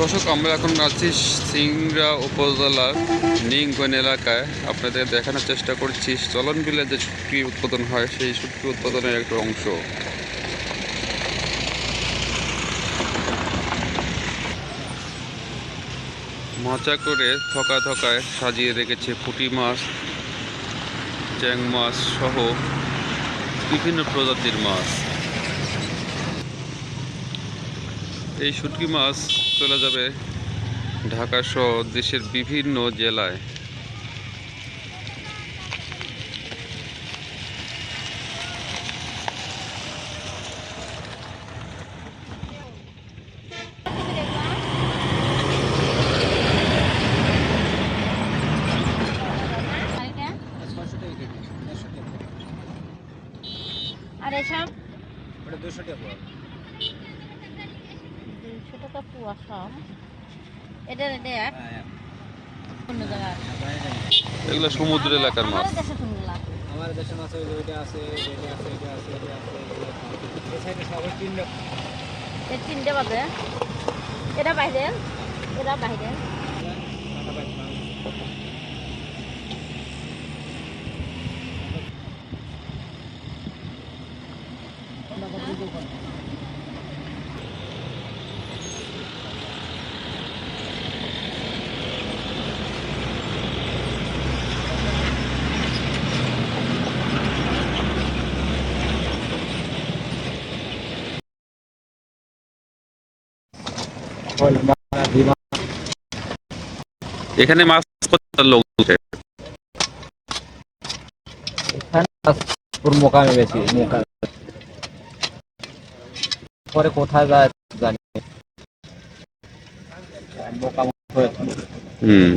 দর্শক, আমরা এখন আছি সিংড়া উপজেলার নিংগন এলাকায়। আপনাদের দেখানোর চেষ্টা করছি, চলন বিলে যে শুটকি উৎপাদন হয়, সেই শুটকি উৎপাদনের একটা অংশ। মাচা করে থকা থকায় সাজিয়ে রেখেছে পুঁটি মাছ, চ্যাং মাছ সহ বিভিন্ন প্রজাতির মাছ। এই শুটকি মাছ চলে যাবে ঢাকা সহ দেশের বিভিন্ন জেলায়। আর এসব? ওটা দুশো টাকা দুইশো টাকা এটা দেখ। হ্যাঁ, এগুলো সমুদ্র এলাকার মাছ। আমার দেশে মাছ ওই ওইটা আছে এটা আছে এটা আছে এটা আছে এটা এই সাইডে সবাই তিনটা। এর তিনটে বাজে এটা বাইরে। এটা বাইরে। পাইছিলাম। এখানে মাছ কত লোক উঠে পুরো মোকামে বেশি মোকামে। পরে কোথায় যায় জানি মোকাম হুম।